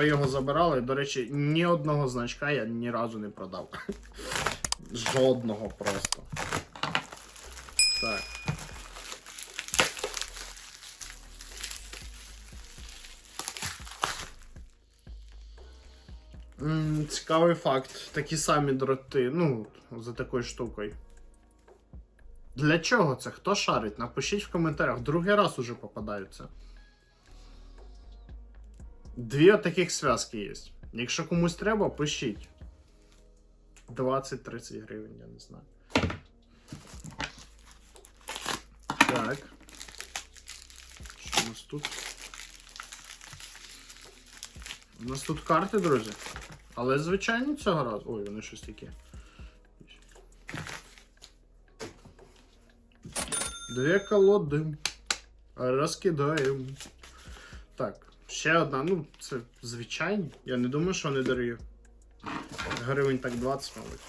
ви його забирали. До речі, ні одного значка я ні разу не продав. Жодного просто. Так. Цікавий факт. Такі самі дроти, ну, за такою штукою. Для чого це? Хто шарить? Напишіть в коментарях. Другий раз уже попадаються. Дві таких зв'язки є. Якщо комусь треба, пишіть. 20-30 гривень, я не знаю. Так. Що у нас тут? У нас тут карти, друзі. Але звичайно цього разу. Ой, вони щось такі. Дві колоди. Розкидаємо. Так, ще одна. Ну, це звичайні. Я не думаю, що вони дорогі. Гривень так 20, мабуть.